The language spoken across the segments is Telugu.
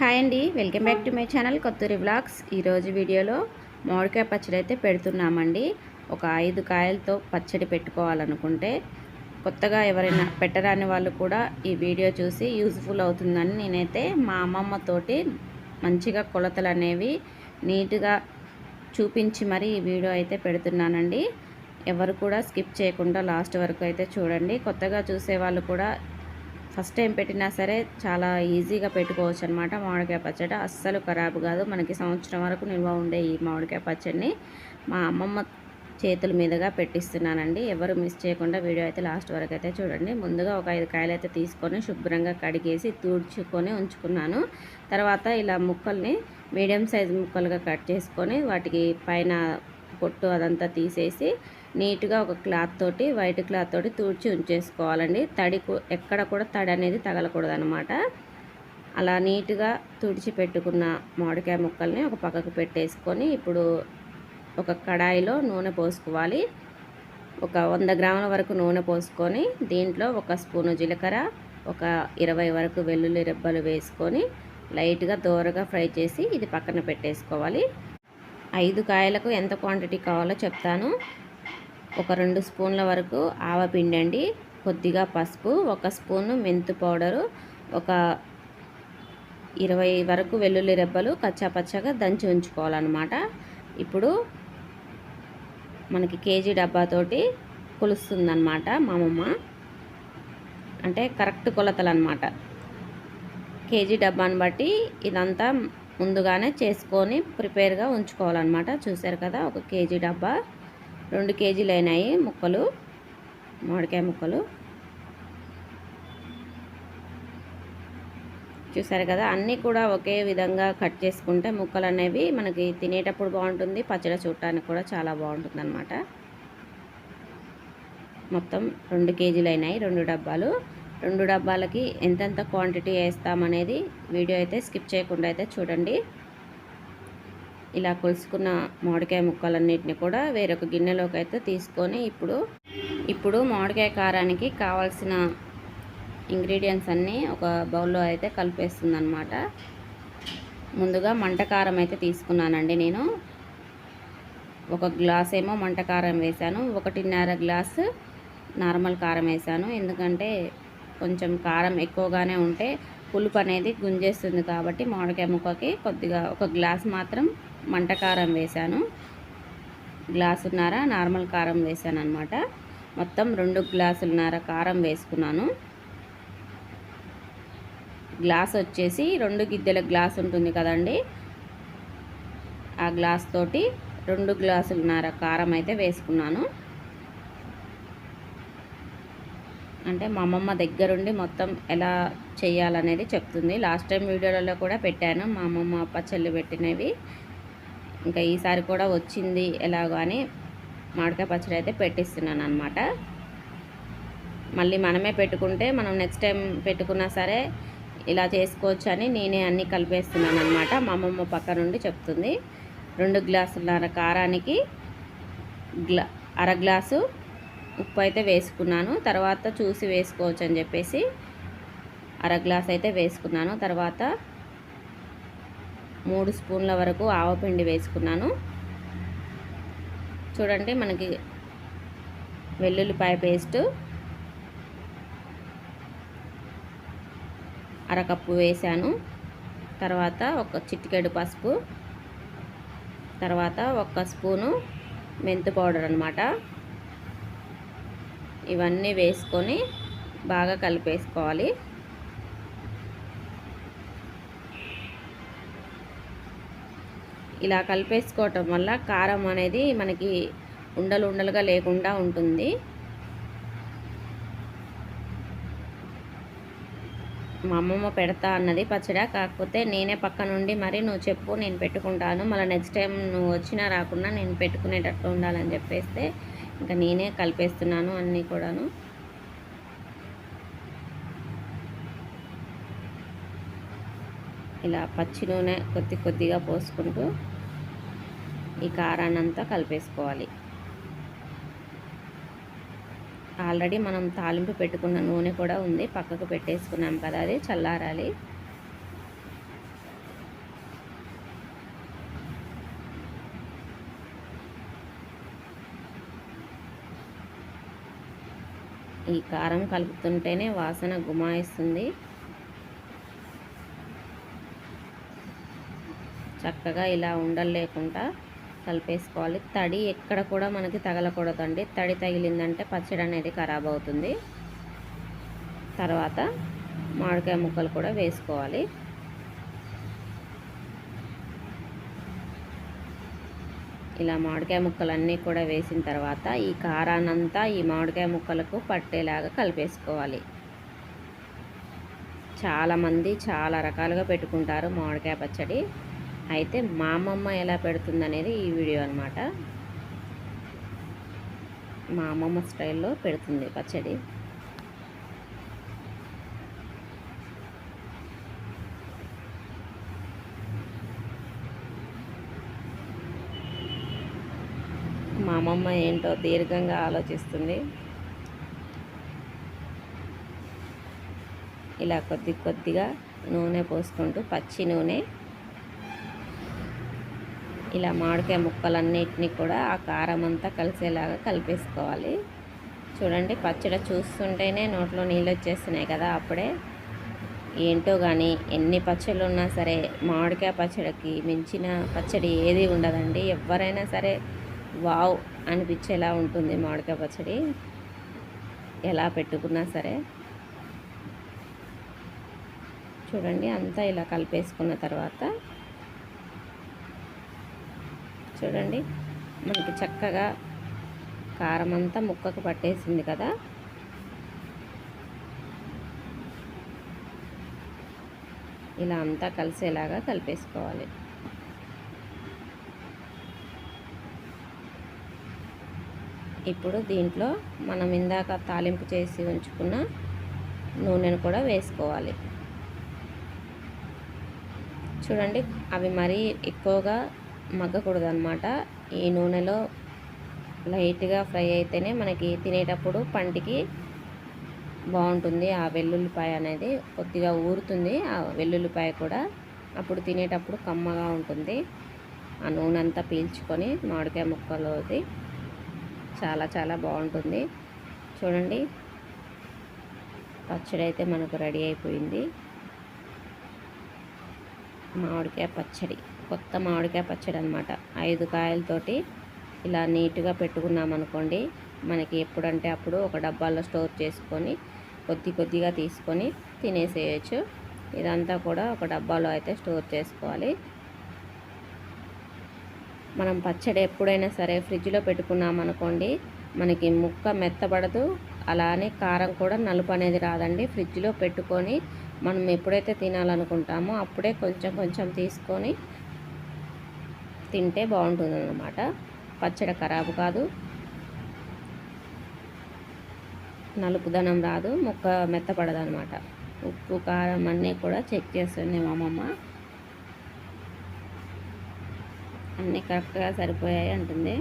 హాయ్ అండి. Welcome back to my channel Kothuri vlogs ఈరోజు వీడియోలో మామిడికాయ పచ్చడి అయితే పెడుతున్నామండి. ఒక ఐదు కాయలతో పచ్చడి పెట్టుకోవాలనుకుంటే కొత్తగా ఎవరైనా పెట్టరాని వాళ్ళు కూడా ఈ వీడియో చూసి యూజ్ఫుల్ అవుతుందని నేనైతే మా అమ్మమ్మతోటి మంచిగా కొలతలు అనేవి నీట్గా చూపించి మరి ఈ వీడియో అయితే పెడుతున్నానండి. ఎవరు కూడా స్కిప్ చేయకుండా లాస్ట్ వరకు అయితే చూడండి. కొత్తగా చూసే వాళ్ళు కూడా ఫస్ట్ టైం పెట్టినా సరే చాలా ఈజీగా పెట్టుకోవచ్చు అనమాట మామిడికాయ పచ్చడి అస్సలు ఖరాబు కాదు. మనకి సంవత్సరం వరకు నిల్వ ఉండే ఈ మామిడికాయ పచ్చడిని మా అమ్మమ్మ చేతుల మీదుగా పెట్టిస్తున్నానండి. ఎవరు మిస్ చేయకుండా వీడియో అయితే లాస్ట్ వరకు అయితే చూడండి. ముందుగా ఒక ఐదు కాయలు అయితే తీసుకొని శుభ్రంగా కడిగేసి తూడ్చుకొని ఉంచుకున్నాను. తర్వాత ఇలా ముక్కల్ని మీడియం సైజ్ ముక్కలుగా కట్ చేసుకొని వాటికి పైన పొట్టు అదంతా తీసేసి నీట్గా ఒక క్లాత్ తోటి వైట్ క్లాత్ తోటి తుడిచి ఉంచేసుకోవాలండి. తడి ఎక్కడ కూడా తడి అనేది తగలకూడదు అనమాట అలా నీట్గా తుడిచి పెట్టుకున్న మామిడికాయ ముక్కల్ని ఒక పక్కకు పెట్టేసుకొని ఇప్పుడు ఒక కడాయిలో నూనె పోసుకోవాలి. ఒక వంద గ్రాముల వరకు నూనె పోసుకొని దీంట్లో ఒక స్పూను జీలకర్ర ఒక ఇరవై వరకు వెల్లుల్లి రెబ్బలు వేసుకొని లైట్గా దోరగా ఫ్రై చేసి ఇది పక్కన పెట్టేసుకోవాలి. ఐదు కాయలకు ఎంత క్వాంటిటీ కావాలో చెప్తాను. ఒక రెండు స్పూన్ల వరకు ఆవపిండి అండి కొద్దిగా పసుపు ఒక స్పూను మెంతు పౌడరు ఒక ఇరవై వరకు వెల్లుల్లి రెబ్బలు కచ్చాపచ్చగా దంచి ఉంచుకోవాలన్నమాట. ఇప్పుడు మనకి కేజీ డబ్బాతోటి కొలుస్తుందన్నమాట మా అమ్మమ్మ. అంటే కరెక్ట్ కొలతలు అనమాట కేజీ డబ్బాని బట్టి ఇదంతా ముందుగానే చేసుకొని ప్రిపేర్గా ఉంచుకోవాలన్నమాట. చూసారు కదా ఒక కేజీ డబ్బా రెండు కేజీలు అయినాయి ముక్కలు మామిడికాయ ముక్కలు. చూసారు కదా అన్నీ కూడా ఒకే విధంగా కట్ చేసుకుంటే ముక్కలు అనేవి మనకి తినేటప్పుడు బాగుంటుంది పచ్చడి చూడటానికి కూడా చాలా బాగుంటుంది అనమాట మొత్తం రెండు కేజీలు అయినాయి రెండు డబ్బాలు. రెండు డబ్బాలకి ఎంతెంత క్వాంటిటీ వేస్తామనేది వీడియో అయితే స్కిప్ చేయకుండా అయితే చూడండి. ఇలా కొలుసుకున్న మామిడికాయ ముక్కలన్నిటిని కూడా వేరొక గిన్నెలోకి అయితే తీసుకొని ఇప్పుడు ఇప్పుడు మామిడికాయ కారానికి కావాల్సిన ఇంగ్రీడియంట్స్ అన్నీ ఒక బౌల్లో అయితే కలిపేస్తుంది అనమాట ముందుగా మంట కారం అయితే తీసుకున్నానండి నేను. ఒక గ్లాస్ ఏమో మంట కారం వేశాను. ఒకటిన్నర గ్లాసు నార్మల్ కారం వేసాను ఎందుకంటే కొంచెం కారం ఎక్కువగానే ఉంటే పులుపు అనేది గుంజేస్తుంది కాబట్టి మామిడికాయ ముక్కకి కొద్దిగా ఒక గ్లాస్ మాత్రం మంట కారం వేశాను. గ్లాసున్నర నార్మల్ కారం వేసాను అనమాట మొత్తం రెండు గ్లాసులున్నర కారం వేసుకున్నాను. గ్లాస్ వచ్చేసి రెండు గిద్దెల గ్లాస్ ఉంటుంది కదండి. ఆ గ్లాస్ తోటి రెండు గ్లాసులున్నర కారం అయితే వేసుకున్నాను. అంటే మా అమ్మమ్మ దగ్గరుండి మొత్తం ఎలా చేయాలనేది చెప్తుంది. లాస్ట్ టైం వీడియోలలో కూడా పెట్టాను. మా అమ్మమ్మ పచ్చళ్ళు పెట్టినవి. ఇంకా ఈసారి కూడా వచ్చింది ఎలాగో అని మామిడికాయ పచ్చడి అయితే పెట్టిస్తున్నాను అనమాట మళ్ళీ మనమే పెట్టుకుంటే మనం నెక్స్ట్ టైం పెట్టుకున్నా సరే ఇలా చేసుకోవచ్చు అని నేనే అన్నీ కలిపేస్తున్నాను అనమాట మా అమ్మమ్మ పక్క నుండి చెప్తుంది. రెండు గ్లాసుల కారానికి గ్లా అర గ్లాసు ఉప్పు అయితే వేసుకున్నాను. తర్వాత చూసి వేసుకోవచ్చు అని చెప్పేసి అర గ్లాస్ అయితే వేసుకున్నాను. తర్వాత మూడు స్పూన్ల వరకు ఆవపిండి వేసుకున్నాను. చూడండి మనకి వెల్లుల్లిపాయ పేస్ట్ అరకప్పు వేసాను. తర్వాత ఒక చిటికెడు పసుపు తర్వాత ఒక స్పూను మెంతు పౌడర్ అనమాట ఇవన్నీ వేసుకొని బాగా కలిపేసుకోవాలి. ఇలా కలిపేసుకోవటం వల్ల కారం అనేది మనకి ఉండలు ఉండలుగా లేకుండా ఉంటుంది. మా అమ్మమ్మ పెడతా అన్నది పచ్చడా కాకపోతే నేనే పక్క నుండి మరి నువ్వు చెప్పు నేను పెట్టుకుంటాను. మళ్ళీ నెక్స్ట్ టైం నువ్వు వచ్చినా రాకుండా నేను పెట్టుకునేటట్టు ఉండాలని చెప్పేస్తే ఇంకా నేనే కలిపేస్తున్నాను అన్నీ కూడాను. ఇలా పచ్చి నూనె కొద్ది కొద్దిగా పోసుకుంటూ ఈ కారాన్నంతా కలిపేసుకోవాలి. ఆల్రెడీ మనం తాలింపు పెట్టుకున్న నూనె కూడా ఉంది పక్కకు పెట్టేసుకున్నాం కదా అది చల్లారాలి. ఈ కారం కలుపుతుంటేనే వాసన గుమాయిస్తుంది. చక్కగా ఇలా ఉండలు లేకుండా కలిపేసుకోవాలి. తడి ఎక్కడ కూడా మనకి తగలకూడదండి. తడి తగిలిందంటే పచ్చడి అనేది ఖరాబ్ అవుతుంది. తర్వాత మామిడికాయ ముక్కలు కూడా వేసుకోవాలి. ఇలా మామిడికాయ ముక్కలన్నీ కూడా వేసిన తర్వాత ఈ కారానంతా ఈ మామిడికాయ ముక్కలకు పట్టేలాగా కలిపేసుకోవాలి. చాలామంది చాలా రకాలుగా పెట్టుకుంటారు మామిడికాయ పచ్చడి. అయితే మా అమ్మమ్మ ఎలా పెడుతుందనేది ఈ వీడియో అనమాట మా అమ్మమ్మ స్టైల్లో పెడుతుంది పచ్చడి. మా అమ్మమ్మ ఏంటో దీర్ఘంగా ఆలోచిస్తుంది. ఇలా కొద్ది కొద్దిగా నూనె పోసుకుంటూ పచ్చి నూనె ఇలా మామిడికాయ ముక్కలన్నిటినీ కూడా ఆ కారం అంతా కలిసేలాగా కలిపేసుకోవాలి. చూడండి పచ్చడి చూస్తుంటేనే నోట్లో నీళ్ళు వచ్చేస్తున్నాయి కదా అప్పుడే. ఏంటో కానీ ఎన్ని పచ్చళ్ళు ఉన్నా సరే మామిడికాయ పచ్చడికి మించిన పచ్చడి ఏది ఉండదండి. ఎవరైనా సరే వావ్ అనిపించేలా ఉంటుంది మామిడికాయ పచ్చడి. ఎలా పెట్టుకున్నా సరే. చూడండి అంతా ఇలా కలిపేసుకున్న తర్వాత చూడండి మనకి చక్కగా కారం అంతా ముక్కకు పట్టేసింది కదా. ఇలా అంతా కలిసేలాగా కలిపేసుకోవాలి. ఇప్పుడు దీంట్లో మనం ఇందాక తాలింపు చేసి ఉంచుకున్న నూనెను కూడా వేసుకోవాలి. చూడండి అవి మరీ ఎక్కువగా మగ్గకూడదు అనమాట ఈ నూనెలో లైట్గా ఫ్రై అయితేనే మనకి తినేటప్పుడు పంటికి బాగుంటుంది. ఆ వెల్లుల్లిపాయ అనేది కొద్దిగా ఊరుతుంది. ఆ వెల్లుల్లిపాయ కూడా అప్పుడు తినేటప్పుడు కమ్మగా ఉంటుంది. ఆ నూనె అంతా పీల్చుకొని మామిడికాయ ముక్కలోది చాలా చాలా బాగుంటుంది. చూడండి. పచ్చడి అయితే మనకు రెడీ అయిపోయింది. మామిడికాయ పచ్చడి. కొత్త మామిడికాయ పచ్చడి అనమాట ఐదు కాయలతోటి ఇలా నీట్గా పెట్టుకున్నాం అనుకోండి మనకి ఎప్పుడంటే అప్పుడు ఒక డబ్బాలో స్టోర్ చేసుకొని కొద్ది కొద్దిగా తీసుకొని తినేసేయచ్చు. ఇదంతా కూడా ఒక డబ్బాలో అయితే స్టోర్ చేసుకోవాలి. మనం పచ్చడి ఎప్పుడైనా సరే ఫ్రిడ్జ్లో పెట్టుకున్నామనుకోండి మనకి ముక్క మెత్తబడదు. అలానే కారం కూడా నలుపు అనేది రాదండి. ఫ్రిడ్జ్లో పెట్టుకొని మనం ఎప్పుడైతే తినాలనుకుంటామో అప్పుడే కొంచెం కొంచెం తీసుకొని తింటే బాగుంటుంది అన్నమాట పచ్చడి ఖరాబు కాదు. నలుపుదనం రాదు. ముక్క మెత్తపడదు అనమాట ఉప్పు కారం అన్నీ కూడా చెక్ చేస్తుంది మా అమ్మమ్మ. అన్నీ కరెక్ట్గా సరిపోయాయి అంటుంది.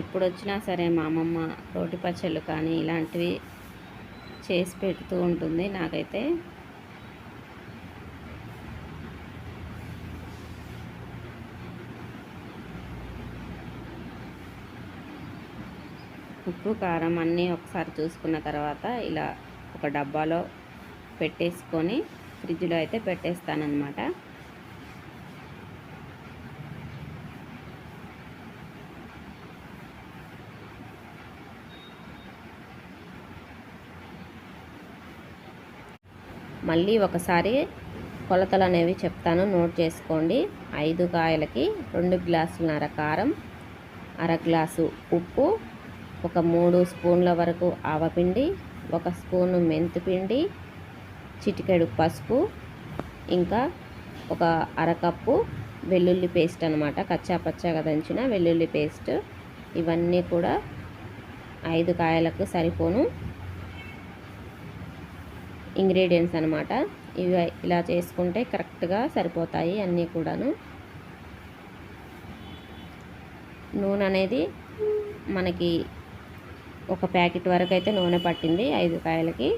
ఎప్పుడు వచ్చినా సరే మా అమ్మమ్మ రోటి పచ్చళ్ళు కానీ ఇలాంటివి చేసి పెడుతూ ఉంటుంది నాకైతే. ఉప్పు కారం అన్నీ ఒకసారి చూసుకున్న తర్వాత ఇలా ఒక డబ్బాలో పెట్టేసుకొని ఫ్రిడ్జ్లో అయితే పెట్టేస్తానన్నమాట. మళ్ళీ ఒకసారి కొలతలు అనేవి చెప్తాను. నోట్ చేసుకోండి. ఐదు కాయలకి రెండు గ్లాసులన్నర కారం అర గ్లాసు ఉప్పు ఒక మూడు స్పూన్ల వరకు ఆవపిండి ఒక స్పూను మెంతిపిండి చిటికెడు పసుపు ఇంకా ఒక అరకప్పు వెల్లుల్లి పేస్ట్ అనమాట కచ్చా పచ్చగా దంచిన వెల్లుల్లి పేస్ట్. ఇవన్నీ కూడా ఐదు కాయలకు సరిపోను ఇంగ్రీడియంట్స్ అనమాట ఇవి ఇలా చేసుకుంటే కరెక్ట్గా సరిపోతాయి అన్నీ కూడాను. నూనె అనేది మనకి ఒక ప్యాకెట్ వరకు అయితే నూనె పట్టింది ఐదు కాయలకి.